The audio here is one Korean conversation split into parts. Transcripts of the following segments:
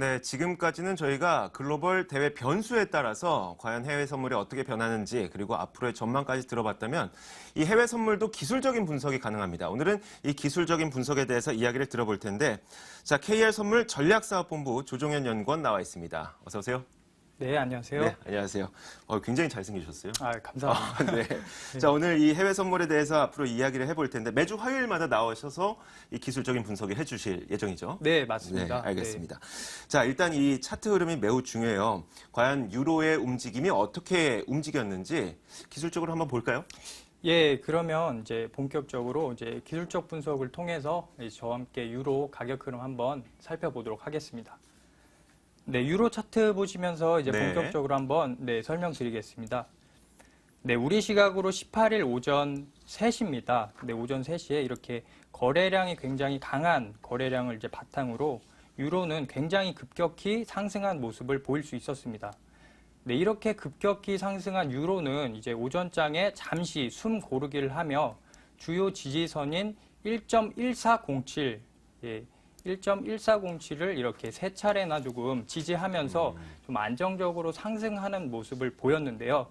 네, 지금까지는 저희가 글로벌 대외 변수에 따라서 과연 해외 선물이 어떻게 변하는지 그리고 앞으로의 전망까지 들어봤다면 이 해외 선물도 기술적인 분석이 가능합니다. 오늘은 이 기술적인 분석에 대해서 이야기를 들어볼 텐데 자, KR 선물 전략사업본부 조종현 연구원 나와 있습니다. 어서 오세요. 네, 안녕하세요. 네, 안녕하세요. 어, 굉장히 잘생기셨어요. 아, 감사합니다. 아, 네. 자, 오늘 이 해외 선물에 대해서 앞으로 이야기를 해볼 텐데 매주 화요일마다 나오셔서 이 기술적인 분석을 해주실 예정이죠. 네, 맞습니다. 네, 알겠습니다. 자, 일단 이 차트 흐름이 매우 중요해요. 과연 유로의 움직임이 어떻게 움직였는지 기술적으로 한번 볼까요? 네. 예, 그러면 이제 본격적으로 이제 기술적 분석을 통해서 저와 함께 유로 가격 흐름 한번 살펴보도록 하겠습니다. 네, 유로 차트 보시면서 이제 네. 본격적으로 한번 네, 설명드리겠습니다. 네, 우리 시각으로 18일 오전 3시입니다. 네, 오전 3시에 이렇게 거래량이 굉장히 강한 거래량을 이제 바탕으로 유로는 굉장히 급격히 상승한 모습을 보일 수 있었습니다. 네, 이렇게 급격히 상승한 유로는 이제 오전장에 잠시 숨 고르기를 하며 주요 지지선인 1.1407, 예, 1.1407을 이렇게 세 차례나 조금 지지하면서 좀 안정적으로 상승하는 모습을 보였는데요.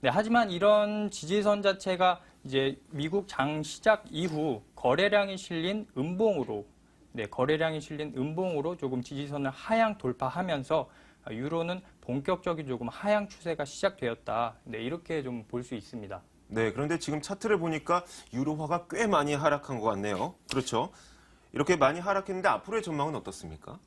네, 하지만 이런 지지선 자체가 이제 미국 장 시작 이후 거래량이 실린 음봉으로 네, 거래량이 실린 음봉으로 조금 지지선을 하향 돌파하면서 아, 유로는 본격적인 조금 하향 추세가 시작되었다. 네, 이렇게 좀 볼 수 있습니다. 네, 그런데 지금 차트를 보니까 유로화가 꽤 많이 하락한 것 같네요. 그렇죠. 이렇게 많이 하락했는데 앞으로의 전망은 어떻습니까?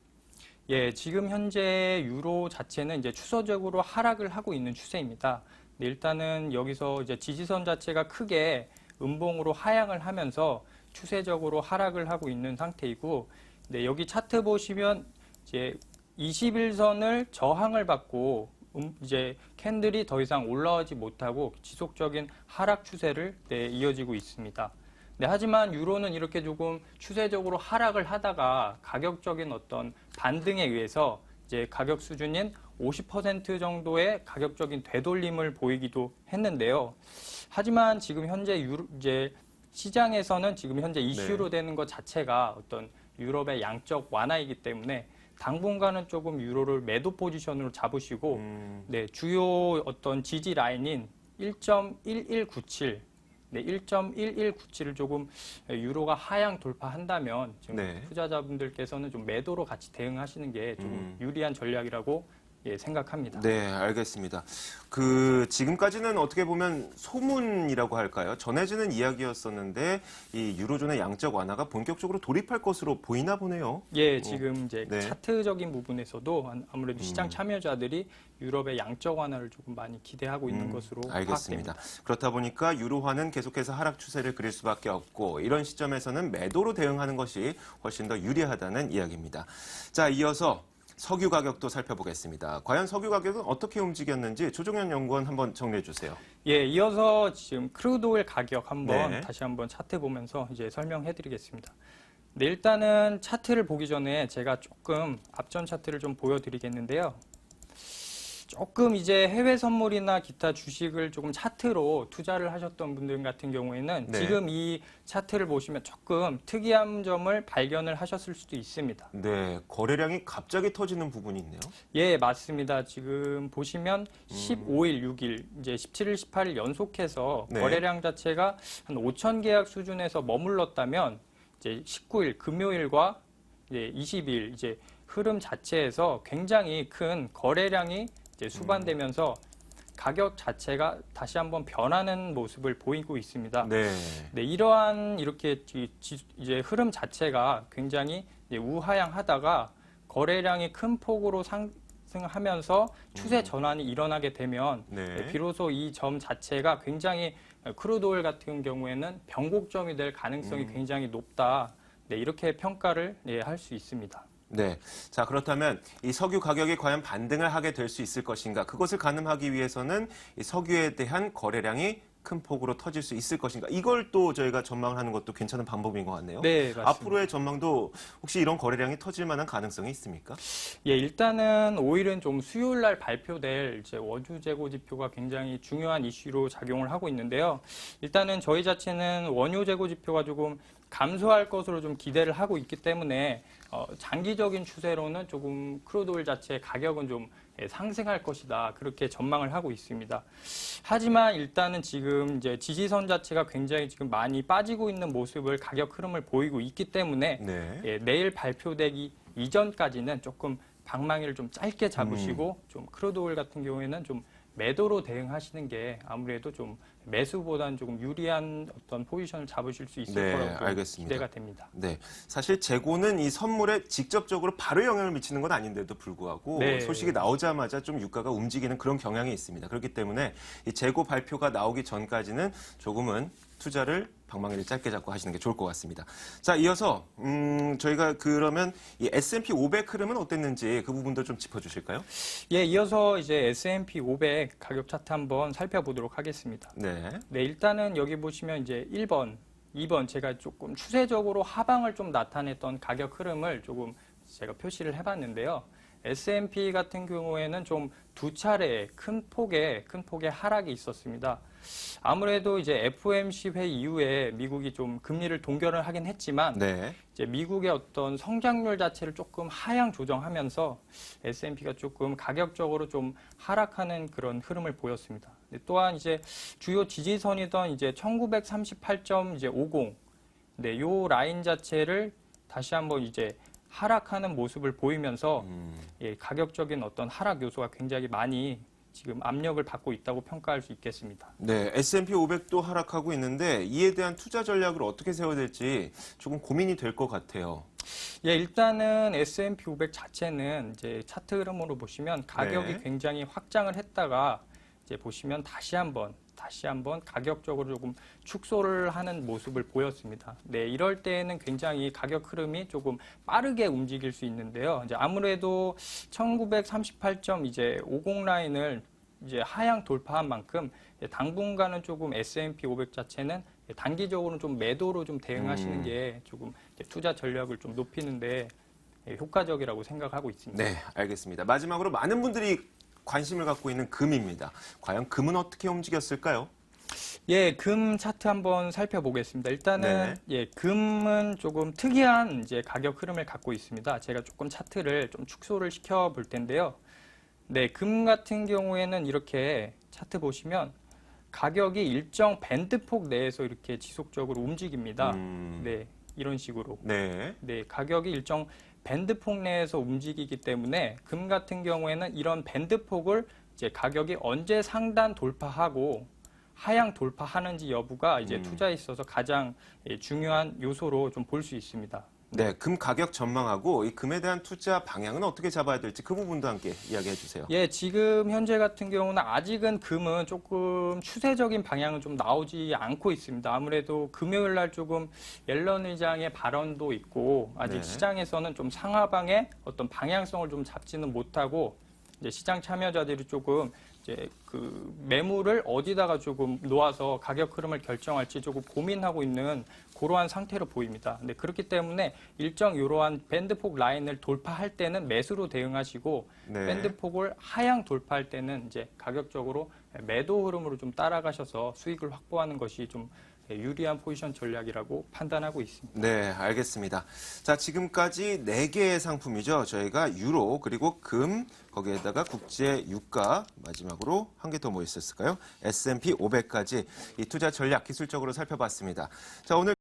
예, 지금 현재 유로 자체는 이제 추세적으로 하락을 하고 있는 추세입니다. 네, 일단은 여기서 이제 지지선 자체가 크게 음봉으로 하향을 하면서 추세적으로 하락을 하고 있는 상태이고, 네, 여기 차트 보시면 이제 21선을 저항을 받고 음, 이제 캔들이 더 이상 올라오지 못하고 지속적인 하락 추세를 네, 이어지고 있습니다. 네, 하지만 유로는 이렇게 조금 추세적으로 하락을 하다가 가격적인 어떤 반등에 의해서 이제 가격 수준인 50% 정도의 가격적인 되돌림을 보이기도 했는데요. 하지만 지금 현재 유로, 이제 시장에서는 지금 현재 이슈로 되는 것 자체가 어떤 유럽의 양적 완화이기 때문에 당분간은 조금 유로를 매도 포지션으로 잡으시고 음, 네, 주요 어떤 지지 라인인 1.1197, 네, 1.1197을 조금 유로가 하향 돌파한다면 지금 네. 투자자분들께서는 좀 매도로 같이 대응하시는 게 조금 음. 유리한 전략이라고 예, 생각합니다. 네, 알겠습니다. 그 지금까지는 어떻게 보면 소문이라고 할까요? 전해지는 이야기였었는데 이 유로존의 양적 완화가 본격적으로 돌입할 것으로 보이나 보네요. 예, 지금 이제 네. 차트적인 부분에서도 안- 아무래도 시장 음. 참여자들이 유럽의 양적 완화를 조금 많이 기대하고 있는 음, 것으로 알겠습니다. 파악됩니다. 그렇다 보니까 유로화는 계속해서 하락 추세를 그릴 수밖에 없고 이런 시점에서는 매도로 대응하는 것이 훨씬 더 유리하다는 이야기입니다. 자, 이어서 석유 가격도 살펴보겠습니다. 과연 석유 가격은 어떻게 움직였는지 조종현 연구원 한번 정리해 주세요. 예, 이어서 지금 크루드 오일 가격 한번 네. 다시 한번 차트 보면서 이제 설명해 드리겠습니다. 네, 일단은 차트를 보기 전에 제가 조금 앞전 차트를 좀 보여드리겠는데요. 조금 이제 해외 선물이나 기타 주식을 조금 차트로 투자를 하셨던 분들 같은 경우에는 네. 지금 이 차트를 보시면 조금 특이한 점을 발견을 하셨을 수도 있습니다. 네, 거래량이 갑자기 터지는 부분이 있네요. 예, 맞습니다. 지금 보시면 음. 15일, 6일, 이제 17일, 18일 연속해서 네. 거래량 자체가 한 5천 계약 수준에서 머물렀다면 이제 19일 금요일과 이제 20일 이제 흐름 자체에서 굉장히 큰 거래량이 이제 수반되면서 가격 자체가 다시 한번 변하는 모습을 보이고 있습니다. 네. 네, 이러한 이렇게 지- 지- 이제 흐름 자체가 굉장히 이제 우하향하다가 거래량이 큰 폭으로 상승하면서 추세 전환이 일어나게 되면 네. 네, 비로소 이 점 자체가 굉장히 크루드 오일 같은 경우에는 변곡점이 될 가능성이 음. 굉장히 높다. 네, 이렇게 평가를 네, 할수 있습니다. 네. 자, 그렇다면 이 석유 가격이 과연 반등을 하게 될 수 있을 것인가? 그것을 가늠하기 위해서는 이 석유에 대한 거래량이 큰 폭으로 터질 수 있을 것인가? 이걸 또 저희가 전망을 하는 것도 괜찮은 방법인 것 같네요. 네, 맞습니다. 앞으로의 전망도 혹시 이런 거래량이 터질 만한 가능성이 있습니까? 예, 일단은 오일은 좀 수요일 날 발표될 이제 원유 재고 지표가 굉장히 중요한 이슈로 작용을 하고 있는데요. 일단은 저희 자체는 원유 재고 지표가 조금 감소할 것으로 좀 기대를 하고 있기 때문에 어, 장기적인 추세로는 조금 크루드 오일 자체의 가격은 좀 예, 상승할 것이다 그렇게 전망을 하고 있습니다. 하지만 일단은 지금 이제 지지선 자체가 굉장히 지금 많이 빠지고 있는 모습을 가격 흐름을 보이고 있기 때문에 네. 예, 내일 발표되기 이전까지는 조금 방망이를 좀 짧게 잡으시고 좀 크루드 오일 같은 경우에는 좀 매도로 대응하시는 게 아무래도 좀 매수보다는 조금 유리한 어떤 포지션을 잡으실 수 있을 네, 거라고 알겠습니다. 기대가 됩니다. 네. 사실 재고는 이 선물에 직접적으로 바로 영향을 미치는 건 아닌데도 불구하고 네. 소식이 나오자마자 좀 유가가 움직이는 그런 경향이 있습니다. 그렇기 때문에 이 재고 발표가 나오기 전까지는 조금은 투자를 방망이를 짧게 잡고 하시는 게 좋을 것 같습니다. 자, 이어서 음, 저희가 그러면 이 S&P 500 흐름은 어땠는지 그 부분도 좀 짚어주실까요? 예, 이어서 이제 S&P 500 가격 차트 한번 살펴보도록 하겠습니다. 네. 네, 일단은 여기 보시면 이제 1번, 2번 제가 조금 추세적으로 하방을 좀 나타냈던 가격 흐름을 조금 제가 표시를 해봤는데요. S&P 같은 경우에는 좀 두 차례 큰 폭의 큰 폭의 하락이 있었습니다. 아무래도 이제 FOMC 회 이후에 미국이 좀 금리를 동결을 하긴 했지만 네. 이제 미국의 어떤 성장률 자체를 조금 하향 조정하면서 S&P가 조금 가격적으로 좀 하락하는 그런 흐름을 보였습니다. 네, 또한 이제 주요 지지선이던 이제 1938점 이제 50, 네, 요 라인 자체를 다시 한번 이제 하락하는 모습을 보이면서 음, 예, 가격적인 어떤 하락 요소가 굉장히 많이 지금 압력을 받고 있다고 평가할 수 있겠습니다. 네, S&P 500도 하락하고 있는데 이에 대한 투자 전략을 어떻게 세워야 될지 조금 고민이 될 것 같아요. 예, 일단은 S&P 500 자체는 이제 차트 흐름으로 보시면 가격이 네. 굉장히 확장을 했다가 이제 보시면 다시 한번 다시 한번 가격적으로 조금 축소를 하는 모습을 보였습니다. 네, 이럴 때에는 굉장히 가격 흐름이 조금 빠르게 움직일 수 있는데요. 이제 아무래도 1938점 이제 50 라인을 이제 하향 돌파한 만큼 당분간은 조금 S&P 500 자체는 단기적으로는 좀 매도로 좀 대응하시는 음. 게 조금 투자 전략을 좀 높이는데 예, 효과적이라고 생각하고 있습니다. 네, 알겠습니다. 마지막으로 많은 분들이 관심을 갖고 있는 금입니다. 과연 금은 어떻게 움직였을까요? 예, 금 차트 한번 살펴보겠습니다. 일단은 네. 예, 금은 조금 특이한 이제 가격 흐름을 갖고 있습니다. 제가 조금 차트를 좀 축소를 시켜 볼 텐데요. 네, 금 같은 경우에는 이렇게 차트 보시면 가격이 일정 밴드폭 내에서 이렇게 지속적으로 움직입니다. 음, 네, 이런 식으로. 네. 네, 가격이 일정 밴드 폭 내에서 움직이기 때문에 금 같은 경우에는 이런 밴드 폭을 이제 가격이 언제 상단 돌파하고 하향 돌파하는지 여부가 이제 음. 투자에 있어서 가장 예, 중요한 요소로 좀 볼 수 있습니다. 네, 금 가격 전망하고 이 금에 대한 투자 방향은 어떻게 잡아야 될지 그 부분도 함께 이야기해 주세요. 예, 지금 현재 같은 경우는 아직은 금은 조금 추세적인 방향은 좀 나오지 않고 있습니다. 아무래도 금요일 날 조금 옐런 의장의 발언도 있고 아직 네. 시장에서는 좀 상하방의 어떤 방향성을 좀 잡지는 못하고 이제 시장 참여자들이 조금 이제 그 매물을 어디다가 조금 놓아서 가격 흐름을 결정할지 조금 고민하고 있는 그러한 상태로 보입니다. 근데 그렇기 때문에 일정 이러한 밴드폭 라인을 돌파할 때는 매수로 대응하시고 네. 밴드폭을 하향 돌파할 때는 이제 가격적으로 매도 흐름으로 좀 따라가셔서 수익을 확보하는 것이 좀 유리한 포지션 전략이라고 판단하고 있습니다. 네, 알겠습니다. 자, 지금까지 네개의 상품이죠. 저희가 유로, 그리고 금, 거기에다가 국제 유가, 마지막으로 한 개 더 뭐 있었을까요? S&P 500까지 이 투자 전략 기술적으로 살펴봤습니다. 자, 오늘